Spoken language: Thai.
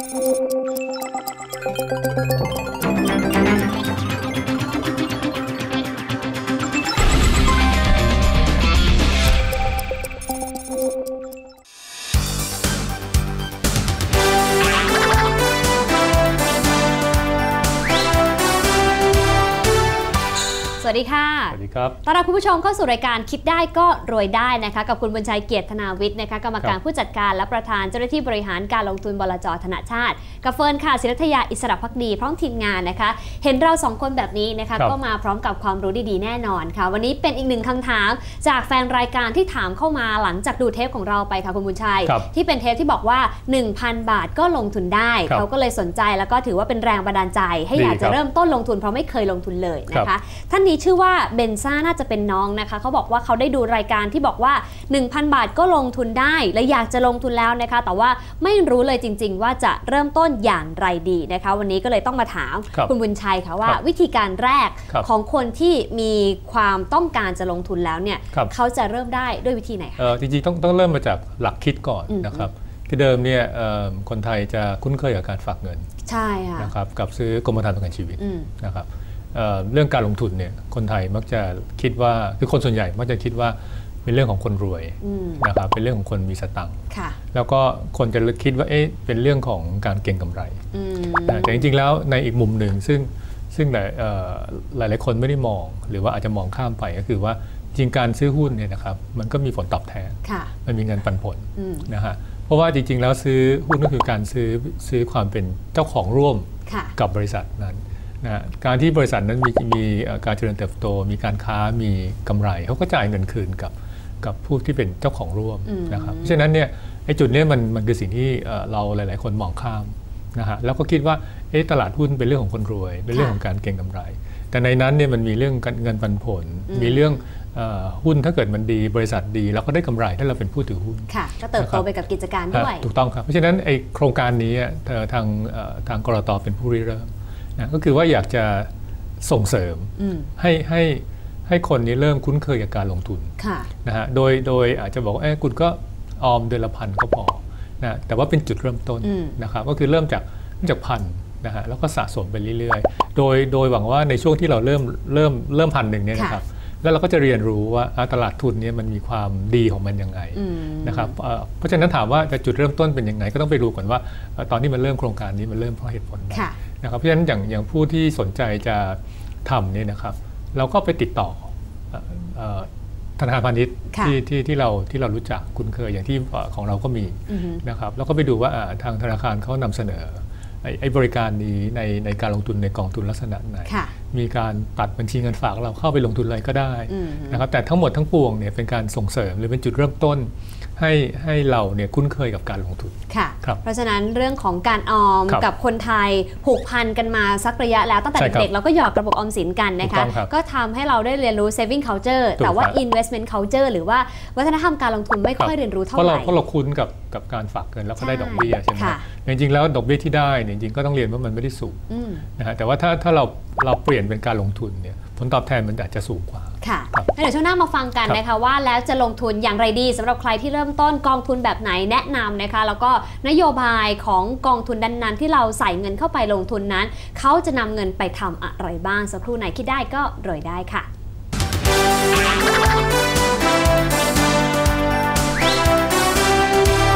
Thank you. วัสดีค่ะ สวัสดีครับต้อนรับคุณผู้ชมเข้าสู่รายการคิดได้ก็รวยได้นะคะ กับคุณบุญชัยเกียรติธนาวิทย์นะคะกรรมการผู้จัดการและประธานเจ้าหน้าที่บริหารการลงทุนบลจธนาชาติกับเฟิร์นค่ะศิรัทยาอิสระพักดีพร้อมทีมงานนะคะ เห็นเราสองคนแบบนี้นะคะครับก็มาพร้อมกับความรู้ดีๆแน่นอนค่ะ วันนี้เป็นอีกหนึ่งคำถาม จากแฟนรายการที่ถามเข้ามาหลังจากดูเทปของเราไปค่ะคุณบุญชัยครับที่เป็นเทปที่บอกว่า 1,000 บาทก็ลงทุนได้ครับเขาก็เลยสนใจแล้วก็ถือว่าเป็นแรงบันดาลใจ ให้อยากดีคจะรับเริ่มต้นลงทุนเพราะไม่เคยลงทุนเลยนะครัคะบท่านนี้ชื่อว่าเบนซ่าน่าจะเป็นน้องนะคะเขาบอกว่าเขาได้ดูรายการที่บอกว่า 1,000 บาทก็ลงทุนได้ และอยากจะลงทุนแล้วนะคะ แต่ว่าไม่รู้เลยจริง ๆ ว่าจะเริ่มต้นอย่างไรดีนะคะ วันนี้ก็เลยต้องมาถามครับณบุญชัยค่ะว่าครับวิธีการแรกครับของคนที่มีความต้องการจะลงทุนแล้วเนี่ยครับเขาจะเริ่มได้ด้วยวิธีไหนคะเอ่อจริงๆต้องต้องเริ่มมาจากหลักคิดก่อนอืมนะครับคือเดิมเนี่ยเอ่อคนไทยจะคุ้นเคยกับการฝากเงินใช่ค่ะนะครับกับซื้อกรมธรรม์ประกันชีวิตอืมนะครับ เอ่อเรื่องการลงทุนเนี่ยคนไทยมักจะคิดว่าคือคนส่วนใหญ่มักจะคิดว่าเป็นเรื่องของคนรวยอืมนะครับเป็นเรื่องของคนมีสตังค์ค่ะแล้วก็คนจะคิดว่าเอ๊ะเป็นเรื่องของการเก็งกำไรอืมนะแต่จริงๆแล้วในอีกมุมหนึ่งซึ่งซึ่งหลายเอ่อหลายๆคนไม่ได้มอง หรือว่าอาจจะมองข้ามไปก็คือว่าจริงการซื้อหุ้นเนี่ยนะครับมันก็มีผลตอบแทนค่ะมันมีเงินปันผลอืมนะฮะเพราะว่าจริงๆแล้วซื้อหุ้นก็คือการซื้อซื้อความเป็นเจ้าของร่วมค่ะกับบริษัทนั้น นะฮะการที่บริษัทนั้นมีมีเอ่อการเจริญเติบโต มีการค้ามีกำไรเขาก็จ่ายเงินคืนกับกับผู้ที่เป็นเจ้าของร่วมอืมนะครับเพราะฉะนั้นเนี่ยไอ้จุดเนี้ยมันมันคือสิ่งที่เอ่อเราหลาย ๆ คนมองข้ามนะฮะแล้วก็คิดว่าเอ๊ะตลาดหุ้นเป็นเรื่องของคนรวย เป็นเรื่องของการเก็งกำไร แต่ในนั้นเนี่ยมันมีเรื่องการเงินปันผลอืมมีเรื่องเอ่อหุ้นถ้าเกิดมันดีบริษัทดีเราก็ได้กำไรถ้าเราเป็นผู้ถือหุ้นค่ะก็เติบโตไปกับกิจการด้วยถูกต้องครับเพราะฉะนั้นไอโครงการนี้อะเอ่อทางเอ่อทางกรตเป็นผู้ริเริ่ม นะก็คือว่าอยากจะส่งเสริมอืมให้ให้ให้คนนี้เริ่มคุ้นเคยกับการลงทุนค่ะนะฮะโดยโดยอาจจะบอกว่าเอ้ยคุณก็ออมเดือนละพันก็พอนะแต่ว่าเป็นจุดเริ่มต้นอืมนะครับก็คือเริ่มจากเริ่มจากพันนะฮะแล้วก็สะสมไปเรื่อยๆ โดยโดยหวังว่าในช่วงที่เราเริ่มเริ่มเริ่มพันหนึ่งเนี่ยนะครับแล้วเราก็จะเรียนรู้ว่าอะตลาดทุนเนี่ยมันมีความดีของมันยังไงอืมนะครับเอ่อเพราะฉะนั้นถามว่าจะจุดเริ่มต้นเป็นยังไง ก็ต้องไปดูก่อนว่าเอ่อตอนที่มันเริ่มโครงการนี้มันเริ่มเพราะเหตุผลใดค่ะ นะครับเพราะฉะนั้นอย่างอย่างผู้ที่สนใจจะทำเนี่ยนะครับ เราก็ไปติดต่อเอ่อเอ่อธนาคารพาณิชย์ค่ะที่ที่ที่เราที่เรารู้จักคุ้นเคยอย่างที่เอ่อของเราก็มีอือฮึนะครับแล้วก็ไปดูว่าอ่าทางธนาคารเขานำเสนอไอ้ไอ้บริการนี้ในในการลงทุนในกองทุนลักษณะไหนค่ะมีการตัดบัญชีเงินฝากเราเข้าไปลงทุนอะไรก็ได้อืมนะครับแต่ทั้งหมดทั้งปวงเนี่ยเป็นการส่งเสริมหรือเป็นจุดเริ่มต้น ให้ให้เราเนี่ยคุ้นเคยกับการลงทุนค่ะครับเพราะฉะนั้นเรื่องของการออมครับกับคนไทยผูกพันกันมาสักระยะแล้วตั้งแต่ใช่ครับเด็กๆเราก็หยอดกระปุกออมสินกันนะถูกคะต้องครับก็ทำให้เราได้เรียนรู้ saving culture ถูกแต่ว่าครับ investment culture หรือว่าวัฒนธรรมการลงทุนไม่ค่อยเรียนรู้เท่าเพราะไหเราร่เพราะเราคุ้นกับกับการฝากเงินแล้วก็ได้ใช่ดอกเบี้ยใช่ไหมค่ะจริงๆแล้วดอกเบี้ยที่ได้เนี่ยจริงๆก็ต้องเรียนว่ามันไม่ได้สูงอืมนะฮะแต่ว่าถ้าถ้าเราเราเปลี่ยนเป็นการลงทุนเนี่ยผลตอบแทนมันอาจจะสูงกว่า ค่ะครับงั้นเดี๋ยวช่วงหน้ามาฟังกันครับนะคะว่าแล้วจะลงทุนอย่างไรดีสำหรับใครที่เริ่มต้นกองทุนแบบไหนแนะนำนะคะ แล้วก็นโยบายของกองทุนนั้นๆที่เราใส่เงินเข้าไปลงทุนนั้น เขาจะนำเงินไปทำอะไรบ้างสักครู่ไหนคิดได้ก็รวยได้ค่ะ